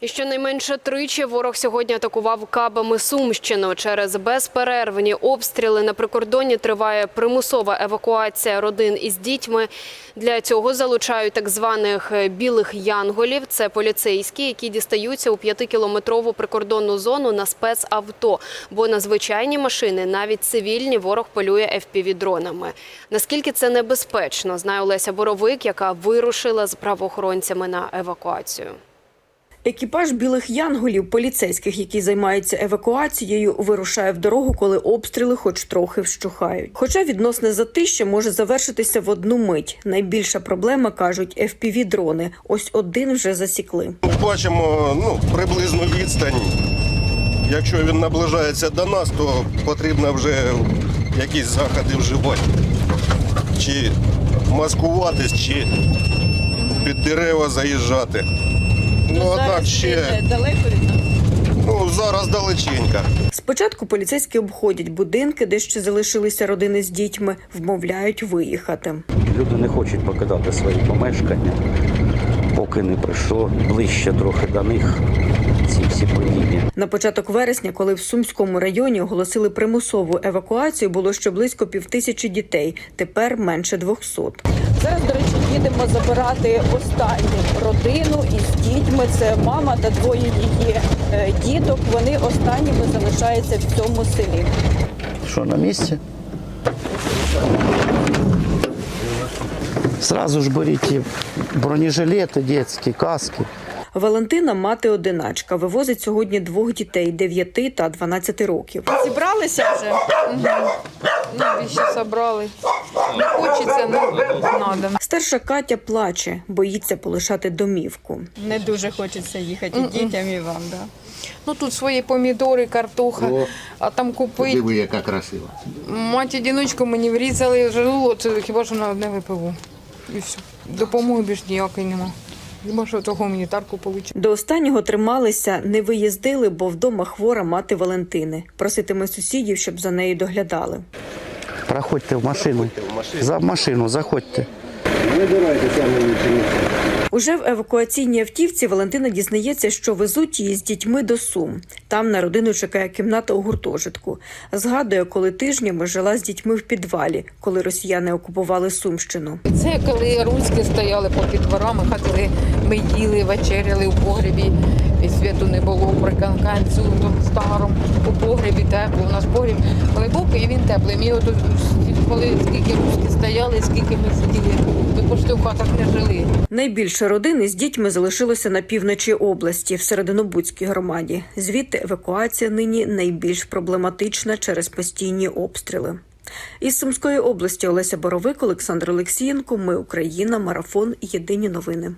І щонайменше тричі ворог сьогодні атакував кабами Сумщину. Через безперервні обстріли на прикордонні триває примусова евакуація родин із дітьми. Для цього залучають так званих білих янголів. Це поліцейські, які дістаються у п'ятикілометрову прикордонну зону на спецавто. Бо на звичайні машини, навіть цивільні, ворог полює FPV-дронами. Наскільки це небезпечно, знає Олеся Боровик, яка вирушила з правоохоронцями на евакуацію. Екіпаж білих янголів, поліцейських, які займаються евакуацією, вирушає в дорогу, коли обстріли хоч трохи вщухають. Хоча відносне затища може завершитися в одну мить. Найбільша проблема кажуть FPV-дрони. Ось один вже засікли. Бачимо ну, приблизну відстань. Якщо він наближається до нас, то потрібно вже якісь заходи вживати. Чи маскуватись, чи під дерева заїжджати. Ну, однак ще далеко від нас. ну, зараз далеченько. Спочатку поліцейські обходять будинки, де ще залишилися родини з дітьми, вмовляють виїхати. Люди не хочуть покидати свої помешкання, поки не прийшло ближче трохи до них ці всі події. На початок вересня, коли в Сумському районі оголосили примусову евакуацію, було ще близько півтисячі дітей. Тепер менше 200. Зараз, до речі, їдемо забирати останню родину із дітьми. Це мама та двоє її е, діток. Вони останніми залишаються в цьому селі. Що на місці? Сразу ж беріть бронежилети, дітські, каски. Валентина мати одиначка. Вивозить сьогодні двох дітей 9 та 12 років. Зібралися вже. Навіщо собрали? Не хочеться, ну надо. Старша Катя плаче, боїться полишати домівку. Не дуже хочеться їхати і дітям і вам. Да. Ну тут свої помідори, картоха, а там купити. Диви, яка красива. Мать одиночку мені врізали желудо, це хіба що на одне ВПУ. І все. Допомоги більш ніякої нема. Що того гуманітарку отримати. До останнього трималися, не виїздили, бо вдома хвора мати Валентини. Проситиме сусідів, щоб за нею доглядали. Проходьте в машину. За машину заходьте. Уже в евакуаційній автівці Валентина дізнається, що везуть її з дітьми до Сум. Там на родину чекає кімната у гуртожитку. Згадує, коли тижнями жила з дітьми в підвалі, коли росіяни окупували Сумщину. Це коли руські стояли по дворами, ходили, ми їли, вечеряли у погребі. І світу не було при канканцю старому у погребі тепло. У нас погріб глибокий і він теплий. Ми от коли скільки руські стояли, скільки ми сиділи, почти в хатах не жили. Найбільше родин із дітьми залишилося на півночі області, в Серединобудській громаді. Звідти евакуація нині найбільш проблематична через постійні обстріли. Із Сумської області Олеся Боровик, Олександр Олексієнко. Ми Україна. Марафон. Єдині новини.